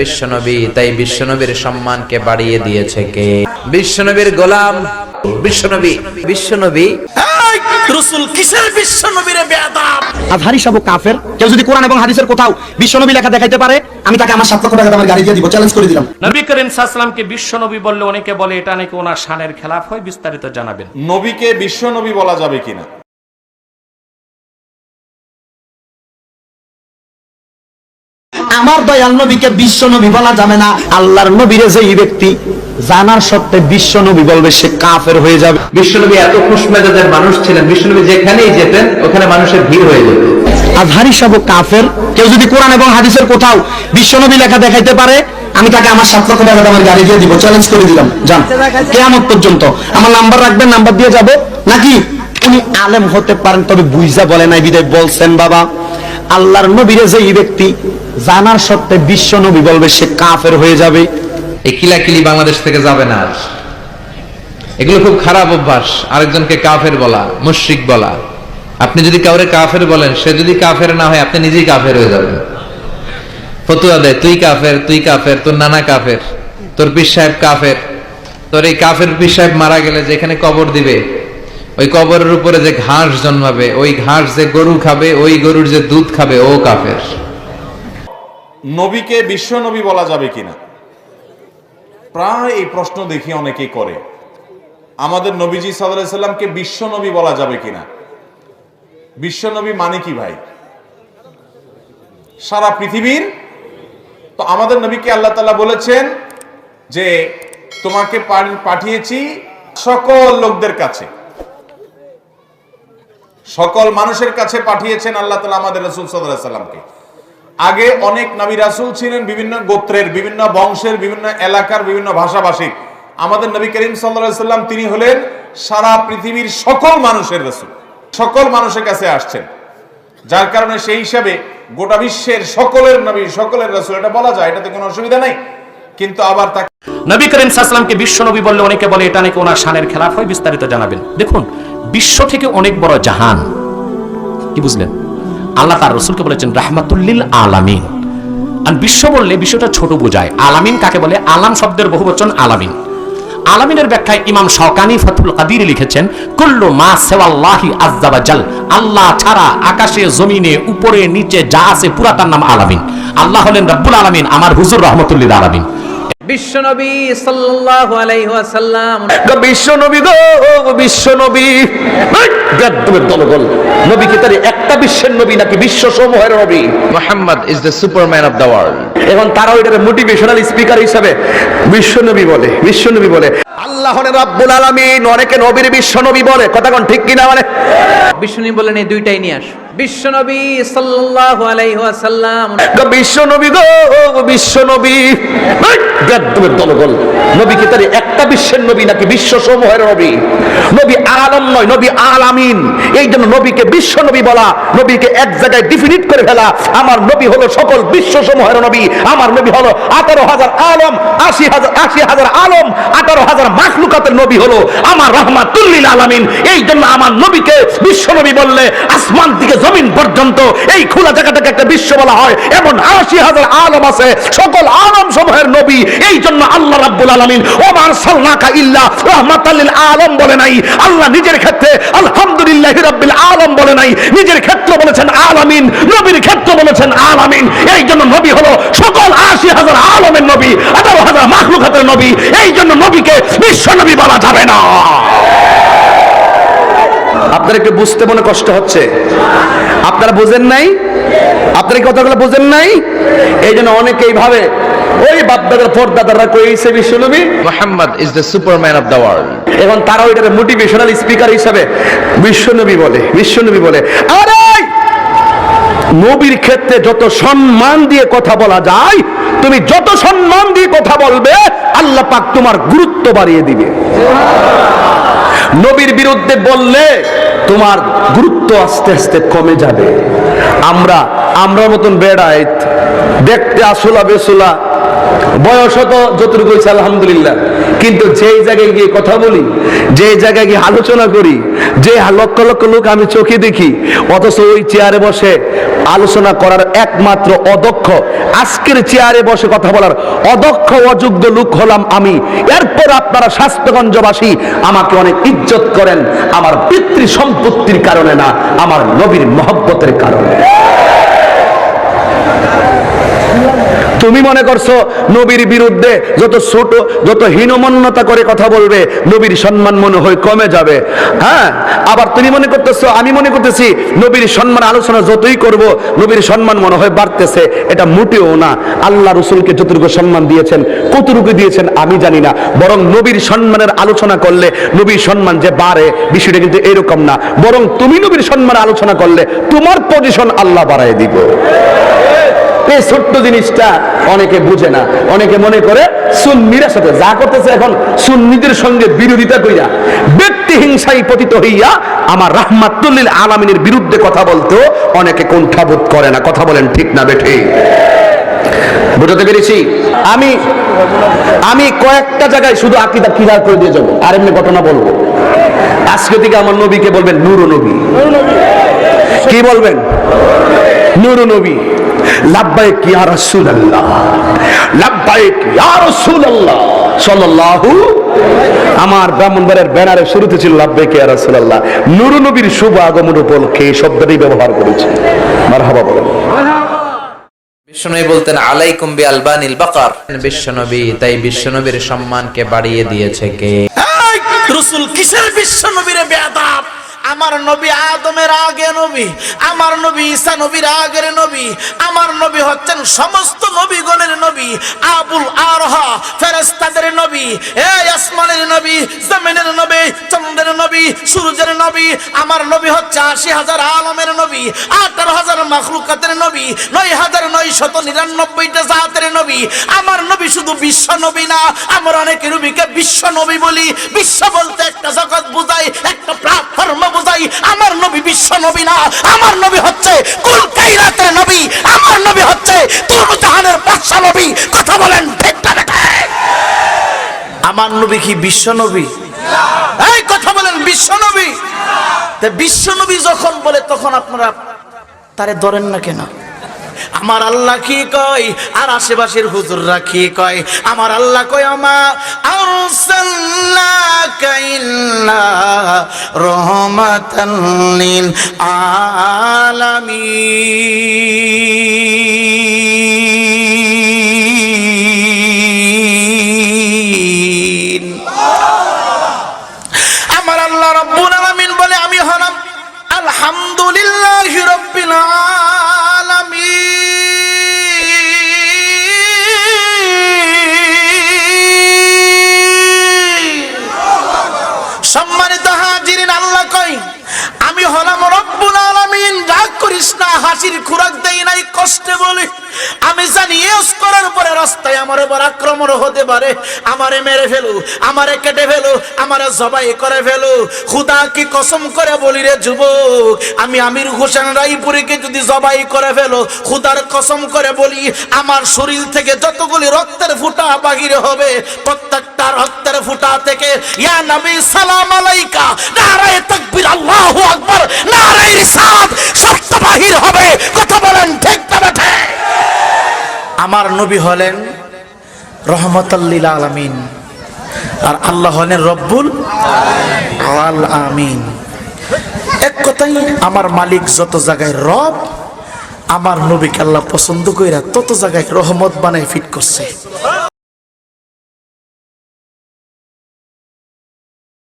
বিশ্বনবী তাই বিশ্বনবীর সম্মানকে বাড়িয়ে দিয়েছে কে? বিশ্বনবীর গোলাম বিশ্বনবী বিশ্বনবী। রসুল কিসের বিশ্ব নবীরে বেয়াদাব? আজহারি সাবু কাফের কেউ যদি কোরআন এবং হাদিসের কোথাও বিশ্বনবী লেখা দেখাইতে পারে আমি তাকে আমার সাত লক্ষ টাকা আমার গাড়ি দিয়ে দিব চ্যালেঞ্জ করে দিলাম। নবী করিম সাল্লামকে বিশ্ব নবী বললে অনেকে বলে এটা নাকি ওনার শানের খেলাফ? হয় বিস্তারিত জানাবেন। নবীকে বিশ্ব নবী বলা যাবে কিনা? আমার দয়াল নবীকে বিশ্ব নবী বলা যাবে না। আল্লাহর নবীরে যেই ব্যক্তি জানার সত্ত্বে বিশ্ব নবী বলবে সে কাফের হয়ে যাবে। বিশ্বনবী এত খুশ মেজাজের মানুষ ছিলেন বিশ্বনবী যেখানেই যেতেন ওখানে মানুষের ভিড় হয়ে যেত। আজহারি কাফের। কেউ যদি কোরআন এবং হাদিসের কোথাও বিশ্বনবী লেখা দেখাইতে পারে আমি তাকে আমার সাত লক্ষ টাকা আমার গাড়ি দিয়ে দিব চ্যালেঞ্জ করে দিলাম। যান কেয়ামত পর্যন্ত। আমার নাম্বার রাখবেন নাম্বার দিয়ে যাব। নাকি উনি আলেম হতে পারেন তবে বুঝা বলে নাই বিদায় বলছেন বাবা। আল্লাহর নবীরে যেই ব্যক্তি জানার সত্ত্বে বিশ্ব নবী বলবে, সে কাফের হয়ে যাবে। এই কিলাকিলি বাংলাদেশ থেকে যাবে না আর। এগুলো খুব খারাপ অভ্যাস। আরেকজনকে কাফের বলা, মুশরিক বলা। আপনি যদি কাউরে কাফের বলেন, সে যদি কাফের না হয়, আপনি নিজেই কাফের হয়ে যাবেন। ফতুয়া দেয়, তুই কাফের তুই কাফের, তোর নানা কাফের, তোর পীর সাহেব কাফের। তোর এই কাফের পীর সাহেব মারা গেলে যেখানে কবর দিবে ওই কবরের উপরে যে ঘাস জন্মাবে, ওই ঘাস যে গরু খাবে, ওই গরুর যে দুধ খাবে, ও কাফের। নবীকে বিশ্ব নবী বলা যাবে কিনা? প্রায় এই প্রশ্ন দেখি অনেকেই করে। আমাদের নবীজি সাল্লাহ সাল্লামকে বিশ্ব নবী বলা যাবে কিনা? বিশ্ব নবী মানে কি ভাই? সারা পৃথিবীর? তো আমাদের নবীকে আল্লাহ তালা বলেছেন যে, তোমাকে পাঠিয়েছি সকল লোকদের কাছে। সকল মানুষের কাছে পাঠিয়েছেন আল্লাহ তালা আমাদের রসুল সাল্লাহ সাল্লামকে। আগে অনেক নবী রাসুল ছিলেন বিভিন্ন গোত্রের, বিভিন্ন বংশের, বিভিন্ন এলাকার, বিভিন্ন ভাষাভাষীর। আমাদের নবী করিম সাল্লা সাল্লাম তিনি হলেন সারা পৃথিবীর সকল মানুষের রসুল, সকল মানুষের কাছে আসছেন। যার কারণে সেই হিসাবে গোটা বিশ্বের সকলের নবী, সকলের রসুল, এটা বলা যায়, এটাতে কোনো অসুবিধা নাই। কিন্তু আবার তাকে নবী করিম সাল্লামকে বিশ্ব নবী বললে অনেকে বলে, এটা নাকি ওনার শানের খেলাফ হয়, বিস্তারিত জানাবেন। দেখুন বিশ্ব থেকে অনেক বড় জাহান। কি বুঝলেন? আল্লাহ তার রসুলকে বলেছেন, রাহমাতুল্লিল আলামিন। আর বিশ্ব বললে বিশ্বটা ছোট বোঝায়। আলামিন কাকে বলে? আলাম শব্দের বহুবচন আলামিন। আলামিনের ব্যাখ্যায় ইমাম শওকানি ফাতুল কাদির লিখেছেন, কুল্লু মা সেওয়াল্লাহি আজ্জাবাজাল আল্লাহ ছাড়া আকাশে, জমিনে, উপরে, নিচে যা আছে পুরাটার নাম আলামিন। আল্লাহ হলেন রব্বুল আলামিন, আমার হুজুর রহমতুল্লিল আলামিন। বিশ্বনবী সাল্লাল্লাহু আলাইহি ওয়াসাল্লাম বিশ্ব গো বিশ্ব নবী দলগল। নবী কি তার একটা বিশ্বের নবী নাকি বিশ্ব সমূহের নবী? Muhammad is the superman of the world এখন তারা ওইটাকে মোটিভেশনাল স্পিকার হিসাবে বিশ্ব নবী বলে বিশ্ব নবী বলে। আল্লাহ রাব্বুল আলামিন অনেকে নবীর বিশ্ব নবী বলে। কথা কোন ঠিক কিনা মানে বিষ্ণু বলেন এই দুইটাই নিয়ে আস। আমার নবী হলো সকল বিশ্ব সমূহের নবী। আমার নবী হলো আঠারো হাজার আলম, আশি হাজার আশি হাজার আলম, আঠারো হাজার মাখলুকাতের নবী হলো আমার রহমাতুল্লিল আলামিন। এই জন্য আমার নবীকে বিশ্ব নবী বললে, আসমান থেকে জমিন পর্যন্ত এই খোলা জায়গাটাকে একটা বিশ্ব বলা হয়। এমন আশি হাজার আলম আছে, সকল আলম সমূহের নবী। এই জন্য আল্লাহ রাব্বুল আলামিন ওমার সাল্লাকা ইল্লা রহমাতাল্লিল আলম বলে নাই। আল্লাহ নিজের ক্ষেত্রে আলহামদুলিল্লাহ রাব্বিল আলম বলে নাই। নিজের ক্ষেত্রে বলেছেন আলামিন, নবীর ক্ষেত্রে বলেছেন আলামিন। এই জন্য নবী হলো সকল আশি হাজার আলমের নবী, আঠারো হাজার মাখলুকাতের নবী। এই জন্য নবীকে বিশ্ব নবী বলা যাবে না। আপনার একটু বুঝতে মনে কষ্ট হচ্ছে। আপনারা বুঝেন নাই? আপনারা কথাগুলো বুঝেন নাই? এই জন্য অনেকেই ভাবে ওই বাপদাদার পরদাদারা কইছে বিশ্বনবী? Muhammad is the superman of the world এখন তারা ওইটাকে মোটিভেশনাল স্পিকার হিসাবে বিশ্বনবী বলে বিশ্বনবী বলে আরে নবীর ক্ষেত্রে যত সম্মান দিয়ে কথা বলা যায় তুমি যত সম্মান দিয়ে কথা বলবে আল্লাহ পাক তোমার গুরুত্ব বাড়িয়ে দিবে। নবীর বিরুদ্ধে বললে তোমার গুরুত্ব আস্তে আস্তে কমে যাবে। আমরা আমরা মতন বেড়াইত দেখতে আসলা বেসুলা, বয়স তো যতটুকু হয়েছে, আলহামদুলিল্লাহ। কিন্তু যেই জায়গায় গিয়ে কথা বলি যে জায়গায় গিয়ে আলোচনা করি, যে লক্ষ লক্ষ লোক আমি চোখে দেখি, অথচ ওই চেয়ারে বসে আলোচনা করার একমাত্র অদক্ষ। আজকের চেয়ারে বসে কথা বলার অদক্ষ অযোগ্য লোক হলাম আমি। এরপর আপনারা স্বাস্থ্যগঞ্জবাসী আমাকে অনেক ইজ্জত করেন। আমার পিতৃ সম্পত্তির কারণে না, আমার নবীর মহব্বতের কারণে। তুমি মনে করছ নবীর বিরুদ্ধে যত ছোট, যত হীনমন্যতা করে কথা বলবে, নবীর সম্মান মনে হয় কমে যাবে। হ্যাঁ আবার তুমি মনে করতেছো, আমি মনে করতেছি নবীর সম্মান আলোচনা যতই করব, নবীর সম্মান মনে হয় বাড়তেছে। এটা মোটেও না। আল্লাহ রসুলকে যতটুকু সম্মান দিয়েছেন, কতটুকু দিয়েছেন আমি জানি না। বরং নবীর সম্মানের আলোচনা করলে নবীর সম্মান যে বাড়ে, বিষয়টা কিন্তু এরকম না। বরং তুমি নবীর সম্মানের আলোচনা করলে তোমার পজিশন আল্লাহ বাড়ায় দিব। এই ছোট্ট জিনিসটা অনেকে বুঝে না। অনেকে মনে করে সুন্নিরা সাথে যা করতেছে এখন সুন্নিদের সঙ্গে বিরোধিতা কইরা ব্যক্তি হিংসায় পতিত হইয়া আমার রাহমাতুল্লিল আলামিনের বিরুদ্ধে কথা বলতেও অনেকে কণ্ঠাবোধ করে না। কথা বলেন ঠিক না বেঠে? বুঝতে পেরেছি? আমি আমি কয়েকটা জায়গায় শুধু আকিদা ক্লিয়ার করে দিয়ে যাব। আর এমনি ঘটনা বলব। আজকে থেকে আমার নবীকে বলবেন নুরু নবী কি বলবেন? নুরু নবী লাব্বাইক ইয়া রাসূলুল্লাহ লাব্বাইক ইয়া রাসূলুল্লাহ। সাল্লাল্লাহু আমার ব্রাহ্মণবাড়ির ব্যানারে শুরুতে ছিল লাব্বাইক ইয়া রাসূলুল্লাহ। নুরু নবীর শুভ আগমন উপলক্ষে এই শব্দটি ব্যবহার করেছে। মারহাবা বলেন। বিশ্বনবী বলতেন আলাইকুম বি আলবানিল বাকার। বিশ্বনবী তাই বিশ্বনবীর সম্মানকে বাড়িয়ে দিয়েছে কে? রসুল কিসের বিশ্ব নবীরে বেয়াদাব? আমার নবী আদমের আগে নবী, আমার নবী ঈসা নবীর আগের নবী, আমার নবী হচ্ছেন সমস্ত নবীগণের নবী, আবুল আরহা, ফেরেশতাদের নবী এই আসমানের নবী, জমিনের নবী, চন্দ্রের নবী, সূর্যের নবী, আমার নবী হচ্ছে আশি হাজার আলমের নবী, আঠারো হাজার মাখলুকাতের নবী, নয় হাজার নয় শত নিরানব্বইটা জাতের নবী, আমার নবী শুধু বিশ্ব নবী না, আমরা অনেক নবীকে বিশ্ব নবী বলি, বিশ্ব বলতে একটা জগৎ নবী নবী না আমার নবী হচ্ছে কুল কাইরাতের নবী আমার নবী হচ্ছে তুরু জাহানের বাদশা নবী। কথা বলেন ঠিক না? আমার নবী কি বিশ্ব নবী? এই কথা বলেন বিশ্ব নবী। তা বিশ্ব নবী যখন বলে তখন আপনারা তারে ধরেন না কেন? আমার আল্লাহ কি কয়? আর আশেপাশের হুজুররা কি কয়? আমার আল্লাহ কয়, আমা আরসালনাকা ইল্লা কষ্টে বলি, আমি জানি ইউজ করার পরে রাস্তায় আমার এবার আক্রমণ হতে পারে। আমারে মেরে ফেলু, আমারে কেটে ফেলু, আমারে জবাই করে ফেলু। খুদা কি কসম করে বলি রে যুবক, আমি আমির হোসেন রায়পুরীকে যদি জবাই করে ফেলো, খুদার কসম করে বলি, আমার শরীর থেকে যতগুলি রক্তের ফুটা বাহির হবে, প্রত্যেকটা রক্তের ফুটা থেকে, ইয়া নবী সালাম আলাইকা, নারায়ে তাকবীর, আল্লাহু আকবার, নারায়ে রিসালাত বাহির হবে। কথা বলেন, ঠিক আমার নবী হলেন রহমতাল্লিল আলামিন, আর আল্লাহ হলেন রব্বুল আল আমিন এক কথাই আমার মালিক যত জায়গায় রব, আমার নবীকে আল্লাহ পছন্দ কইরা তত জায়গায় রহমত বানায় ফিট করছে।